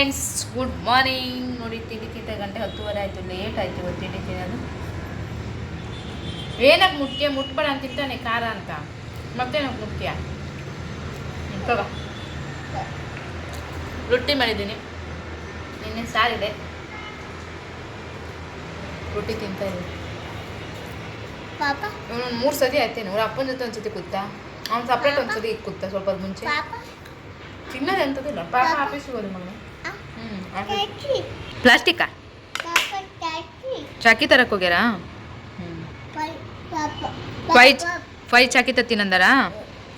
Friends good morning ನೋಡಿ ತಿಂಡಿ ತಿಂತ ಗಂಟೆ ಹತ್ತುವರೆ ಆಯಿತು ಲೇಟ್ ಆಯಿತು ಇವತ್ತು ತಿಂಡಿ ತಿನ್ನೋದು. ಏನಕ್ಕೆ ಮುಖ್ಯ? ಮುಟ್ಬೇಡ ಅಂತ ತಿಂತಾನೆ ಖಾರ ಅಂತ. ಮತ್ತೇನಕ್ಕೆ ಮುಖ್ಯ? ತಗೋ. ರೊಟ್ಟಿ ಮಾಡಿದ್ದೀನಿ. ನಿನ್ನೆ ಸಾರಿದೆ. ರೊಟ್ಟಿ ತಿಂತಾ ಇದ್ದೀನಿ. ಇವನು ಮೂರು ಸತಿ ಆಯ್ತೇನೆ? ಅವ್ರ ಅಪ್ಪನ ಜೊತೆ ಒಂದ್ಸತಿ ಕೂತ? ಅವ್ನು ಸಪ್ರೇಟ್ ಒಂದ್ಸತಿ ಕೂತ? ಸ್ವಲ್ಪ ಮುಂಚೆ? ತಿನ್ನೋದು ಎಂಥದ್ದಿಲ್ಲ ಪಾಪ? ಆಫೀಸಿಗೆ ಹೋದ ಮಗನ. ಪ್ಲಾಸ್ಟಿಕ್ಕಾ ಚಾಕಿ ತರಕ್ಕೆ ಹೋಗ್ಯಾರ? ಫೈ ಫೈ ಚಾಕಿ ತತ್ತಿನಂದಾರ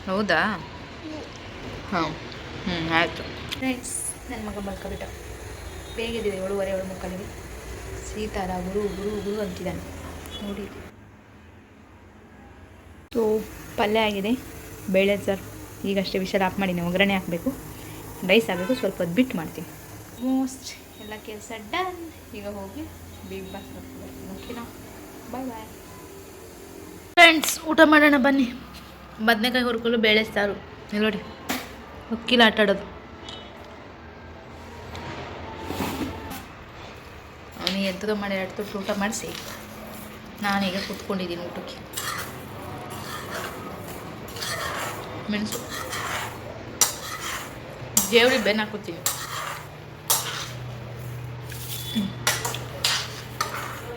ಹೌದಾ? ಹಾಂ ಹ್ಞೂ ಆಯಿತು. ನನ್ನ ಮಗ ಮಲ್ಕೊಬಿಟ್ಟ. ಬೇಗಿದ್ದೀವಿ ಏಳುವರೆ ಏಳು ಮಕ್ಕಳಿಗೆ. ಸೀತಾರ ಗುರು ಗುರು ಗುರು ಅಂತಿದ್ದಾನೆ. ನೋಡಿ. ಸೊ ಪಲ್ಯ ಆಗಿದೆ. ಬೇಳೆ ಸರ್. ಈಗಷ್ಟೇ ವಿಷಲ್ ಆಫ್ ಮಾಡಿ ಒಗ್ಗರಣೆ ಹಾಕಬೇಕು. ರೈಸ್ ಆಗಬೇಕು. ಸ್ವಲ್ಪ ಹೊತ್ತು ಬಿಟ್ಟು ಮಾಡ್ತೀನಿ. ಮೋಸ್ಟ್ ಎಲ್ಲ ಕೆಲಸ ಡನ್ ಈಗ ಹೋಗಿ ಬಿಗ್ ಬಾಸ್ ಓಕೆನಾ ಬಾಯ್ ಬಾಯ್ ಫ್ರೆಂಡ್ಸ್ ಊಟ ಮಾಡೋಣ ಬನ್ನಿ. ಬದನೆಕಾಯಿ ಹುರ್ಕೊಳ್ಳು ಬೇಳೆ ಸಾರು. ಇಲ್ಲಿ ನೋಡಿ ಅಕ್ಕಿಲ ಆಟ ಆಡೋದು. ಅವನಿಗೆ ಎಂಥದೋ ಮಾಡಿ ಎರಡು ತೊಟ್ಟು ಊಟ ಮಾಡಿಸಿ. ನಾನೀಗ ಕೂತ್ಕೊಂಡಿದ್ದೀನಿ ಊಟಕ್ಕೆ. ಮೆಣಸು. ದೇವ್ರಿಗೆ ಬೆನ್ನ ಹಾಕೋತೀನಿ.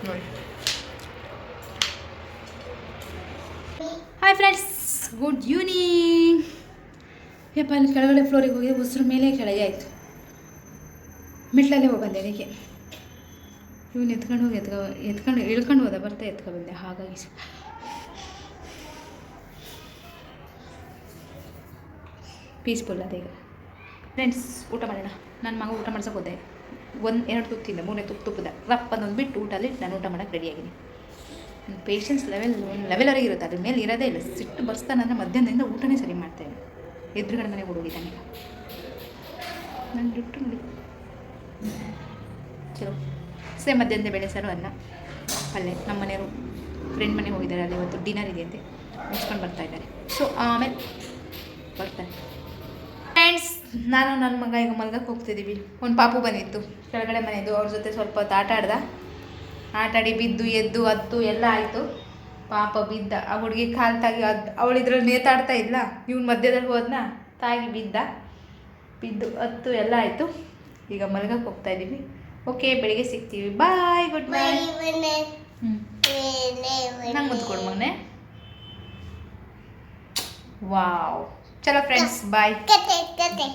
ನೋಡಿ ಹಾಯ್ ಫ್ರೆಂಡ್ಸ್ ಗುಡ್ ಈವ್ನಿಂಗ್ ಯಪ್ಪ, ಅಲ್ಲಿ ಕೆಳಗಡೆ ಫ್ಲೋರಿಗೆ ಹೋಗಿ ಉಸಿರು ಮೇಲೆ ಕೆಳಗೆ ಆಯಿತು. ಮೆಟ್ಲಲ್ಲೇ ಹೋಗಂದೆ ಅದಕ್ಕೆ ಇವನು ಎತ್ಕೊಂಡು ಹೋಗಿ ಎತ್ಕೊ, ಎತ್ಕೊಂಡು, ಇಳ್ಕೊಂಡು ಹೋದ, ಬರ್ತಾ ಎತ್ಕೊ ಬಂದೆ. ಹಾಗಾಗಿ. ಪೀಸ್ಫುಲ್ ಅದೇ ಈಗ. ಫ್ರೆಂಡ್ಸ್ ಊಟ ಮಾಡೋಣ. ನನ್ನ ಮಗ ಊಟ ಮಾಡ್ಸೋಕೆ ಹೋದೆ. ಒಂದು ಎರಡು ತುಪ್ಪ ತಿಂದೆ ಮೂರನೇ ತುಪ್ಪ ತುಪ್ಪದ ರಪ್ಪ ಅದೊಂದು ಬಿಟ್ಟು ಊಟಲ್ಲಿ ನಾನು ಊಟ ಮಾಡೋಕ್ಕೆ ರೆಡಿಯಾಗಿದ್ದೀನಿ ನನ್ನ ಪೇಷನ್ಸ್ ಲೆವೆಲ್ ಲೆವೆಲ್ವರೆಗೆ ಇರುತ್ತೆ, ಅದ್ರ ಮೇಲೆ ಇರೋದೇ ಇಲ್ಲ. ಸಿಟ್ಟು ಬರ್ಸ್ತಾನಂದ್ರೆ ಮಧ್ಯಾಹ್ನದಿಂದ ಊಟನೇ ಸರಿ ಮಾಡ್ತಾಯಿಲ್ಲ ಎದುರುಗಡೆ ಮನೆಗೆ ಹುಡುಗಿದ್ದಾನೆ ನಾನು ಬಿಟ್ಟು ನೋಡಿ. ಚಲೋ. ಸೇ, ಮಧ್ಯಾಹ್ನದ ಬೆಳೆ ಸಾರು ಅನ್ನ, ಅಲ್ಲೇ ನಮ್ಮ ಮನೆಯವರು ಫ್ರೆಂಡ್ ಮನೆಗೆ ಹೋಗಿದ್ದಾರೆ, ಅಲ್ಲಿ ಇವತ್ತು ಡಿನ್ನರ್ ಇದೆ ಅಂತೆ. ಬರ್ತಾ ಇದ್ದಾರೆ. ಸೊ ಆಮೇಲೆ ಬರ್ತಾರೆ. ನಾನು ನನ್ನ ಮಗ ಈಗ ಮಲ್ಗಕ್ಕೆ ಹೋಗ್ತಿದ್ದೀವಿ ಒಂದು ಪಾಪು ಬಂದಿತ್ತು. ಕೆಳಗಡೆ ಮನೆಯದು ಅವ್ರ ಜೊತೆ ಸ್ವಲ್ಪ ಹೊತ್ತು ಆಟ ಆಡ್ದ. ಆಟಾಡಿ ಬಿದ್ದು, ಎದ್ದು, ಹತ್ತು ಎಲ್ಲ ಆಯಿತು. ಪಾಪ ಬಿದ್ದ. ಆ ಹುಡುಗಿ ಕಾಲು ತಾಗಿ ಅದು ಅವಳು ಇದ್ರಲ್ಲಿ ನೇತಾಡ್ತಾ ಇಲ್ಲ ಇವ್ನು ಮಧ್ಯದಲ್ಲಿ ಹೋದ್ನ ತಾಗಿ ಬಿದ್ದ. ಬಿದ್ದು, ಹತ್ತು ಎಲ್ಲ ಆಯಿತು. ಈಗ ಮಲ್ಗಕ್ಕೆ ಹೋಗ್ತಾ ಇದ್ದೀವಿ ಓಕೆ, ಬೆಳಿಗ್ಗೆ ಸಿಗ್ತೀವಿ. Bye, good night. ಹ್ಞೂ ನಂಗೆ ಮಗನೆ ವಾವ್. ಚಲೋ ಫ್ರೆಂಡ್ಸ್ ಬಾಯ್ ಕತೆ ಕತೆ